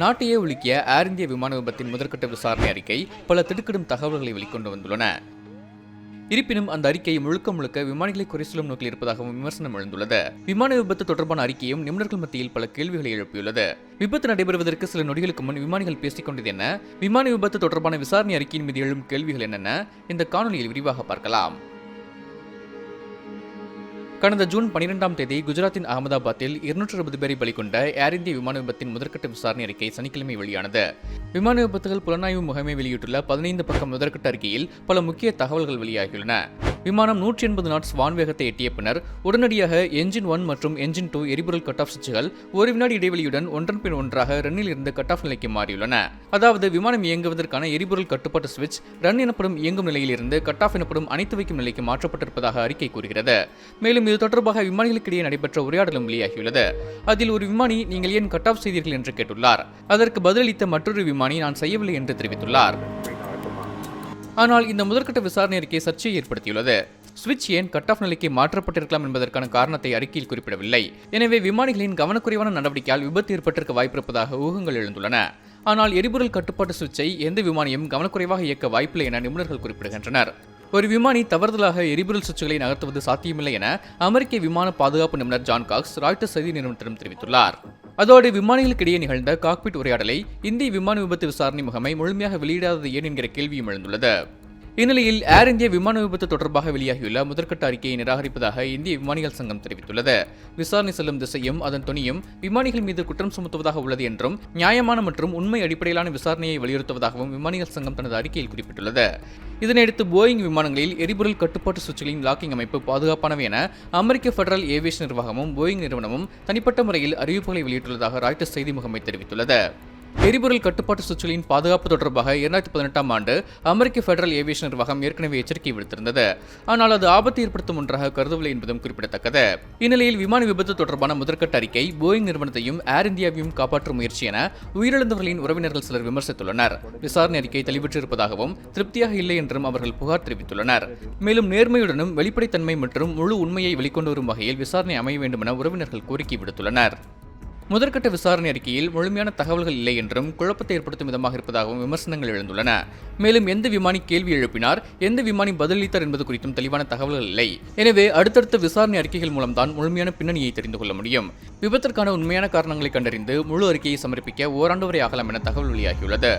நாட்டையே உலுக்கிய ஏர் இந்திய விமான விபத்தின் முதற்கட்ட விசாரணை அறிக்கை பல திடுக்கிடும் தகவல்களை வெளிக்கொண்டு வந்துள்ளன. இருப்பினும் அந்த அறிக்கை முழுக்க முழுக்க விமானிகளை குறை சொல்லும் நோக்கில் இருப்பதாகவும் விமர்சனம் எழுந்துள்ளது. விமான விபத்து தொடர்பான அறிக்கையும் நிபுணர்கள் மத்தியில் பல கேள்விகளை எழுப்பியுள்ளது. விபத்து நடைபெறுவதற்கு சில நொடிகளுக்கு முன் விமானிகள் பேசிக் கொண்டது என்ன? விமான விபத்து தொடர்பான விசாரணை அறிக்கையின் மீது எழும் கேள்விகள் என்னென்ன? இந்த காணொலியில் விரிவாக பார்க்கலாம். கடந்த ஜூன் பனிரெண்டாம் தேதி குஜராத்தின் அகமதாபாத்தில் இருநூற்று அறுபது பேரை பலி கொண்ட ஏர் இந்திய விமான விபத்தின் முதற்கட்ட விசாரணை அறிக்கை சனிக்கிழமை வெளியானது. விமான விபத்துகள் புலனாய்வு முகமை வெளியிட்டுள்ள பதினைந்து பக்கம் முதற்கட்ட அறிக்கையில் பல முக்கிய தகவல்கள் வெளியாகியுள்ளன. விமானம் நூற்றி எண்பது நாட்ஸ் வான்வேகத்தை எட்டிய பின்னர் உடனடியாக என்ஜின் ஒன் மற்றும் என்ஜின் டூ எரிபொருள் கட் ஆஃப் சுவிட்சுகள் ஒரு வினாடி இடைவெளியுடன் ஒன்றன் பின் ஒன்றாக ரன்னில் இருந்து கட் ஆஃப் நிலைக்கு மாறியுள்ளன. அதாவது விமானம் இயங்குவதற்கான எரிபொருள் கட்டுப்பாட்டு சுவிட்ச் ரன் எனப்படும் இயங்கும் நிலையிலிருந்து கட் ஆஃப் எனப்படும் அனைத்து வைக்கும் நிலைக்கு மாற்றப்பட்டிருப்பதாக அறிக்கை கூறுகிறது. மேலும் இது தொடர்பாக விமானிகளுக்கிடையே நடைபெற்ற உரையாடலும் வெளியாகியுள்ளது. அதில் ஒரு விமானி நீங்கள் ஏன் கட் ஆஃப் செய்தீர்கள்? என்று கேட்டுள்ளார். அதற்கு பதிலளித்த மற்றொரு விமானி நான் செய்யவில்லை என்று தெரிவித்துள்ளார். ஆனால் இந்த முதற்கட்ட விசாரணை அறிக்கை சர்ச்சையை ஏற்படுத்தியுள்ளது. சுவிட்ச் ஏன் கட் ஆஃப் நிலைக்கு மாற்றப்பட்டிருக்கலாம் என்பதற்கான காரணத்தை அறிக்கையில் குறிப்பிடவில்லை. எனவே விமானிகளின் கவனக்குறைவான நடவடிக்கையால் விபத்து ஏற்பட்டிருக்க வாய்ப்பிருப்பதாக ஊகங்கள் எழுந்துள்ளன. ஆனால் எரிபொருள் கட்டுப்பாட்டு சுவிட்சை எந்த விமானியும் கவனக்குறைவாக இயக்க வாய்ப்பில்லை என நிபுணர்கள் குறிப்பிடுகின்றனர். ஒரு விமானி தவறுதலாக எரிபொருள் சுவிட்சுகளை நகர்த்துவது சாத்தியமில்லை என அமெரிக்க விமான பாதுகாப்பு நிபுணர் ஜான் காக்ஸ் ராய்ட்டர்ஸ் செய்தி நிறுவனத்திடம் தெரிவித்துள்ளார். அதோடு விமானிகளுக்கிடையே நிகழ்ந்த காக்பிட் உரையாடலை இந்திய விமான விபத்து விசாரணை முகமை முழுமையாக வெளியிடாதது ஏன் என்கிற கேள்வியும் எழுந்துள்ளது. இந்நிலையில் ஏர் இந்தியா விமான விபத்து தொடர்பாக வெளியாகியுள்ள முதற்கட்ட அறிக்கையை நிராகரிப்பதாக இந்திய விமானிகள் சங்கம் தெரிவித்துள்ளது. விசாரணை செல்லும் திசையும் அதன் துணியும் விமானிகள் மீது குற்றம் சுமத்துவதாக உள்ளது என்றும் நியாயமான மற்றும் உண்மை அடிப்படையிலான விசாரணையை வலியுறுத்துவதாகவும் விமானிகள் சங்கம் தனது அறிக்கையில் குறிப்பிட்டுள்ளது. இதனையடுத்து போயிங் விமானங்களில் எரிபொருள் கட்டுப்பாட்டு சுவிட்சுகளின் லாக்கிங் அமைப்பு பாதுகாப்பானவை என அமெரிக்க பெடரல் ஏவியேஷன் நிர்வாகமும் போயிங் நிறுவனமும் தனிப்பட்ட முறையில் அறிவிப்புகளை வெளியிட்டுள்ளதாக ராய்ட்டர்ஸ் செய்தி முகமை தெரிவித்துள்ளது. எரிபொருள் கட்டுப்பாட்டு சுற்றுகளின் பாதுகாப்பு தொடர்பாக இரண்டாயிரத்தி பதினெட்டாம் ஆண்டு அமெரிக்க பெடரல் ஏவியேஷன் நிர்வாகம் ஏற்கனவே எச்சரிக்கை விடுத்திருந்தது. ஆனால் அது ஆபத்தை ஏற்படுத்தும் ஒன்றாக கருதவில்லை என்பதும் குறிப்பிடத்தக்கது. இந்நிலையில் விமான விபத்து தொடர்பான முதற்கட்ட அறிக்கை போயிங் நிறுவனத்தையும் ஏர் இந்தியாவையும் காப்பாற்றும் முயற்சி என உயிரிழந்தவர்களின் உறவினர்கள் சிலர் விமர்சித்துள்ளனர். விசாரணை அறிக்கை தெளிவற்றிருப்பதாகவும் திருப்தியாக இல்லை என்றும் அவர்கள் புகார் தெரிவித்துள்ளனர். மேலும் நேர்மையுடனும் வெளிப்படைத்தன்மை மற்றும் முழு உண்மையை வெளிக்கொண்டு வரும் வகையில் விசாரணை அமைய வேண்டும் என உறவினர்கள் கோரிக்கை விடுத்துள்ளனர். முதற்கட்ட விசாரணை அறிக்கையில் முழுமையான தகவல்கள் இல்லை என்றும் குழப்பத்தை ஏற்படுத்தும் விதமாக இருப்பதாகவும் விமர்சனங்கள் எழுந்துள்ளன. மேலும் எந்த விமானி கேள்வி எழுப்பினார்? எந்த விமானி பதிலளித்தார் என்பது குறித்தும் தெளிவான தகவல்கள் இல்லை. எனவே அடுத்தடுத்த விசாரணை அறிக்கைகள் மூலம்தான் முழுமையான பின்னணியை தெரிந்து கொள்ள முடியும். விபத்திற்கான உண்மையான காரணங்களை கண்டறிந்து முழு அறிக்கையை சமர்ப்பிக்க ஓராண்டு வரை ஆகலாம் என தகவல் வெளியாகியுள்ளது.